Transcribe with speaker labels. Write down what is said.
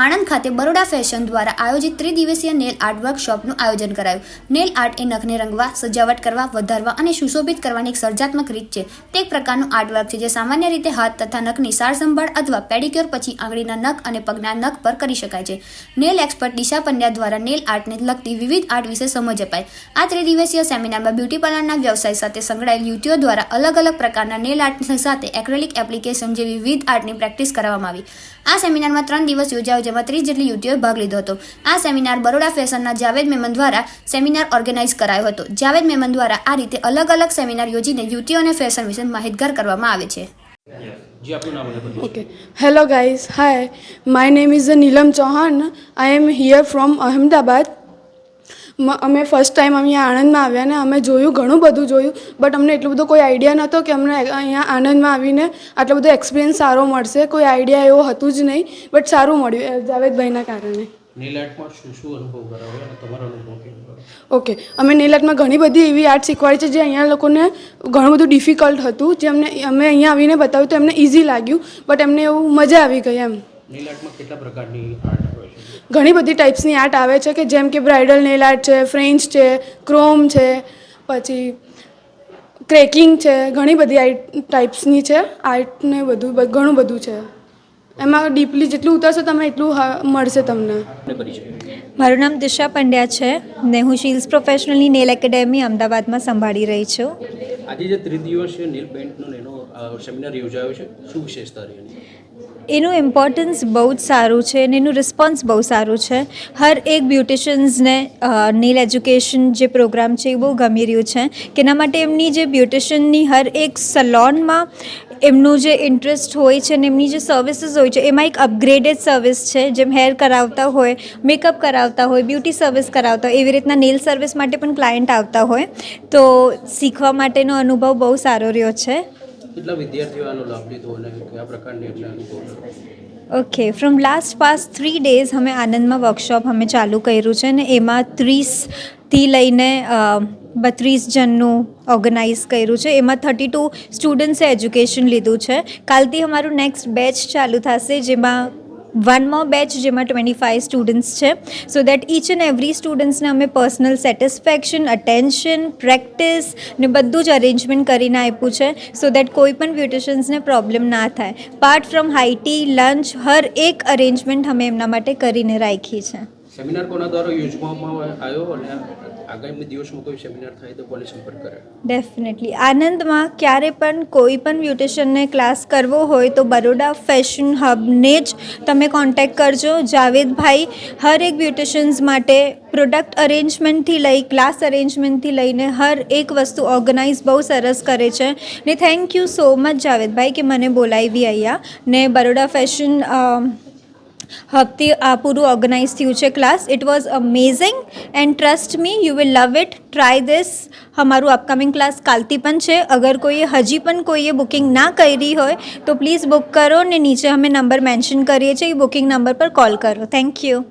Speaker 1: આણંદ ખાતે બરોડા ફેશન દ્વારા આયોજિત ત્રિદિવસીય નેલ આર્ટ વર્કશોપનું આયોજન કરાયું. નેલ આર્ટ એ નખને રંગવા, સજાવટ કરવા, વધારવા અને સુશોભિત કરવાની એક સર્જાત્મક રીત છે. તે એક પ્રકારનું આર્ટવર્ક છે જે સામાન્ય રીતે હાથ તથા નખની સાર સંભાળ અથવા પેડિક્યોર પછી આંગળીના નખ અને પગના નખ પર કરી શકાય છે. નેલ એક્સપર્ટ દિશા પંડ્યા દ્વારા નેલ આર્ટને લગતી વિવિધ આર્ટ વિશે સમજ અપાય આ ત્રિદિવસીય સેમિનારમાં બ્યુટી પાર્લરના વ્યવસાય સાથે સંકળાયેલ યુવતીઓ દ્વારા અલગ અલગ પ્રકારના નેલ આર્ટ સાથે એક્રેલિક એપ્લિકેશન જેવી વિવિધ આર્ટની પ્રેક્ટિસ કરવામાં આવી. આ સેમિનારમાં ત્રણ દિવસ યોજાયો જેમાં ત્રીસ જેટલી યુવતીઓએ ભાગ લીધો હતો આ સેમિનાર બરોડા ફેશનના જાવેદ મેમન દ્વારા સેમિનાર ઓર્ગેનાઇઝ કરાયો હતો જાવેદ મેમન દ્વારા આ રીતે અલગ અલગ સેમિનાર યોજીને યુવતીઓને ફેશન વિશે માહિતગાર કરવામાં આવે છે
Speaker 2: ઓકે હેલો નામ hi my
Speaker 3: Okay. Hello guys. Hi. My name is Neelam Chauhan. I am here from Ahmedabad. અમે ફર્સ્ટ ટાઈમ અહીંયા આણંદમાં આવ્યા ને અમે જોયું ઘણું બધું જોયું બટ અમને એટલું બધું કોઈ આઈડિયા નહોતો કે અમને અહીંયા આણંદમાં આવીને આટલો બધો એક્સપિરિયન્સ સારો મળશે. કોઈ આઈડિયા એવો હતું જ નહીં બટ સારું મળ્યું જાવેદભાઈના કારણે.
Speaker 2: નીલ આર્ટમાં શું શું અનુભવ કરાવ્યો અને તમારો અનુભવ કેવો
Speaker 3: ઓકે અમે નેલાટમાં ઘણી બધી એવી આર્ટ શીખવાડી છે જે અહીંયા લોકોને ઘણું બધું ડિફિકલ્ટ હતું જે અમને અમે અહીંયા આવીને બતાવ્યું તો એમને ઇઝી લાગ્યું બટ એમને એવું મજા આવી ગઈ એમ.
Speaker 2: નીલ આર્ટમાં કેટલા પ્રકારની આર્ટ હોય છે?
Speaker 3: ઘણી બધી ટાઈપ્સની આર્ટ આવે છે કે જેમ કે બ્રાઇડલ નેલ આર્ટ છે ફ્રેન્ચ છે ક્રોમ છે પછી ક્રેકિંગ છે ઘણી બધી આર્ટ ટાઈપ્સની છે. આર્ટ ને બધું ઘણું બધું છે. એમાં ડીપલી જેટલું ઉતરશો તમે એટલું હા- મળશે તમને.
Speaker 4: મારું નામ દિશા પંડ્યા છે. ને હું શીલ્સ પ્રોફેશનલની નેલ એકેડેમી અમદાવાદમાં સંભાળી રહી છું.
Speaker 2: આજે જે ત્રિદિવસીય નીલ પેઇન્ટનો એનો સેમિનાર યોજાયો છે, શું વિશેષતા રહી? એનું
Speaker 4: ઇમ્પોર્ટન્સ બહુ જ સારું છે અને એનું રિસ્પોન્સ બહુ સારું છે હર એક બ્યુટિશિયન્સને નેલ એજ્યુકેશન જે પ્રોગ્રામ છે એ બહુ ગમી રહ્યું છે કે એના માટે એમની જે બ્યુટિશિયનની હર એક સલોનમાં એમનું જે ઇન્ટરેસ્ટ હોય છે અને એમની જે સર્વિસીસ હોય છે એમાં એક અપગ્રેડેડ સર્વિસ છે જેમ હેર કરાવતા હોય મેકઅપ કરાવતા હોય બ્યુટી સર્વિસ કરાવતા હોય એવી રીતના નેલ સર્વિસ માટે પણ ક્લાયન્ટ આવતા હોય. તો શીખવા માટેનો અનુભવ બહુ સારો રહ્યો છે.
Speaker 2: કેટલા વિદ્યાર્થીઓ આનો લાભ લીધો અને કયા પ્રકારની એમને અનુભવ
Speaker 4: okay from last past three days અમે આનંદમાં વર્કશોપ અમે ચાલુ કર્યું છે ને એમાં ત્રીસથી લઈને બત્રીસ જણનું ઓર્ગેનાઇઝ કર્યું છે. એમાં થર્ટી ટુ સ્ટુડન્ટ્સે એજ્યુકેશન લીધું છે. કાલથી અમારું નેક્સ્ટ બેચ ચાલુ થશે, જેમાં વન મોર બેચ જેમાં ટ્વેન્ટી ફાઇવ સ્ટુડન્ટ્સ છે so that each and every સ્ટુડન્ટ્સને અમે પર્સનલ સેટિસ્ફેક્શન અટેન્શન પ્રેક્ટિસ ને બધું જ અરેન્જમેન્ટ કરીને આપ્યું છે. સો દેટ કોઈ પણ બ્યુટિશિયન્સને પ્રોબ્લેમ ના થાય. Part from high tea lunch હર એક અરેન્જમેન્ટ અમે એમના માટે કરીને રાખી છે.
Speaker 2: સેમિનાર કોના દ્વારા યોજવામાં આવ્યો અને આગામી દિવસમાં કોઈ સેમિનાર થાય તો કોલેજ સંપર્ક કરે.
Speaker 4: ડેફિનેટલી આનંદમાં ક્યારે પણ કોઈ પણ બ્યુટિશિયનને ક્લાસ કરવો હોય તો બરોડા ફેશન હબને જ તમે કોન્ટેક્ટ કરજો. જાવેદભાઈ હર એક બ્યુટિશિયન્સ માટે પ્રોડક્ટ અરેન્જમેન્ટથી લઈ ક્લાસ અરેન્જમેન્ટથી લઈને હર એક વસ્તુ ઓર્ગેનાઇઝ બહુ સરસ કરે છે. ને થેન્ક યુ સો મચ જાવેદભાઈ કે મને બોલાવી અહીંયા. ને બરોડા ફેશન હબથી આ પૂરું ઓર્ગનાઇઝ થયું છે class it was amazing and trust me you will love it try this અમારું અપકમિંગ ક્લાસ કાલથી પણ છે. અગર કોઈએ હજી પણ કોઈએ બુકિંગ ના કરી હોય, તો પ્લીઝ બુક કરો ને નીચે અમે નંબર મેન્શન કરીએ છીએ. એ બુકિંગ નંબર પર કોલ કરો. Thank you